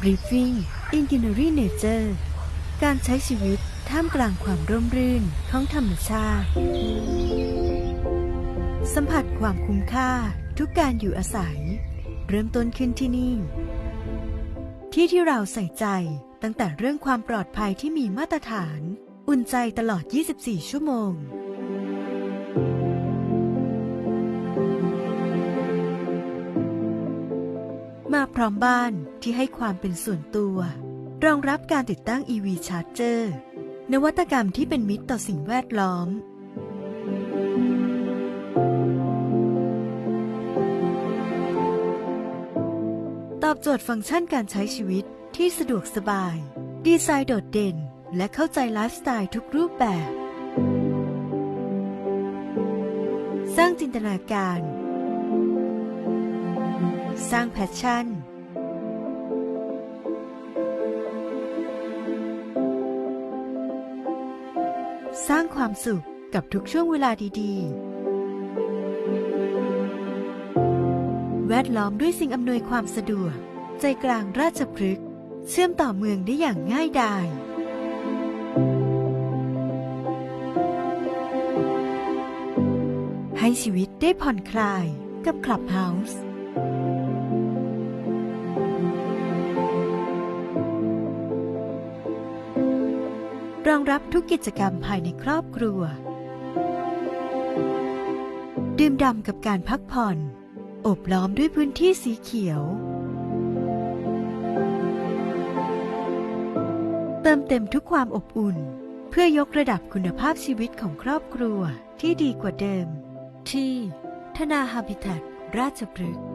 Briefing in Greenery Nature การใช้ชีวิตท่ามกลางความร่มรื่นของธรรมชาติ สัมผัสความคุ้มค่าทุกการอยู่อาศัย เริ่มต้นขึ้นที่นี่ ที่ที่เราใส่ใจตั้งแต่เรื่องความปลอดภัยที่มีมาตรฐาน อุ่นใจตลอด 24 ชั่วโมง มาพร้อมบ้านที่ให้ความเป็นส่วนตัว รองรับการติดตั้ง EV Charger นวัตกรรมที่เป็นมิตรต่อสิ่งแวดล้อม ตอบโจทย์ฟังก์ชันการใช้ชีวิตที่สะดวกสบาย ดีไซน์โดดเด่น และเข้าใจไลฟ์สไตล์ทุกรูปแบบ สร้างจินตนาการ สร้างแพชชั่น สร้างความสุขกับทุกช่วงเวลาดีๆ แวดล้อมด้วยสิ่งอำนวยความสะดวก ใจกลางราชพฤกษ์เชื่อมต่อเมืองได้อย่างง่ายดายให้ชีวิตได้ผ่อนคลายกับคลับเฮาส์ รองรับทุกกิจกรรมภายในครอบครัว ดื่มด่ำกับการพักผ่อน อบล้อมด้วยพื้นที่สีเขียว เติมเต็มทุกความอบอุ่น เพื่อยกระดับคุณภาพชีวิตของครอบครัวที่ดีกว่าเดิม ที่ ธนาฮาบิทัตราชพฤกษ์